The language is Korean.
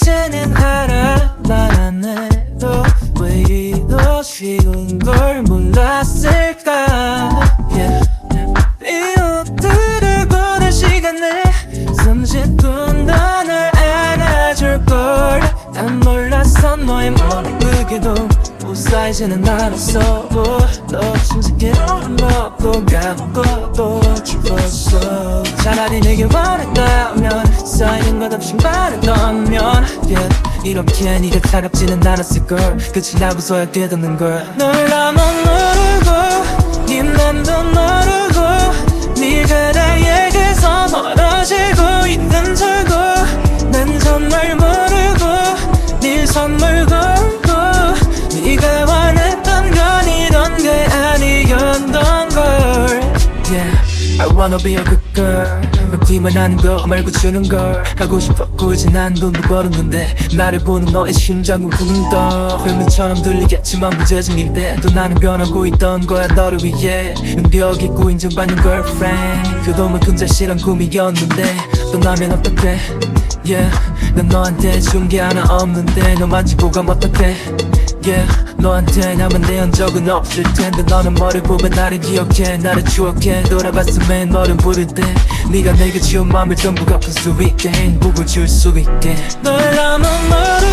이제는 알아 난안 해도 왜 이도 쉬운 걸 몰랐을까? Yeah. 이웃들을 보는 시간에 30분 너널 안아줄 걸난 몰랐어 너의 머리 굳 게도 사이즈는 알았어 너 침착해 먹고 감고 또 죽었어. 차라리 내게 원했다면 쌓이는 것 없이 말했다면 yeah. 이렇게 네가 차갑지는 않았을걸 끝이 나고 소약되었는 걸널 나만 I wanna be a good girl. 맵기만 하는 거 말고 주는 걸. 하고 싶어 굳이 난 돈도 벌었는데 나를 보는 너의 심장은 쿵덩 별미처럼 들리겠지만 무죄중일 때또 나는 변하고 있던 거야 너를 위해. 능력 있고 인정받는 girlfriend. 그동안 근자실한 꿈이었는데 떠나면 어떡해? Yeah. 난 너한테 준 게 하나 없는데 너만 지고 가면 어떡해? Yeah 너한테 남은 내 흔적은 없을 텐데 너는 머리 보면 나를 기억해. 나를 추억해. 돌아봤음에 너를 부를 때 네가 내게 지운 마음을 전부 갚을 수 있게 행복을 줄수 있게. 널 나만 모르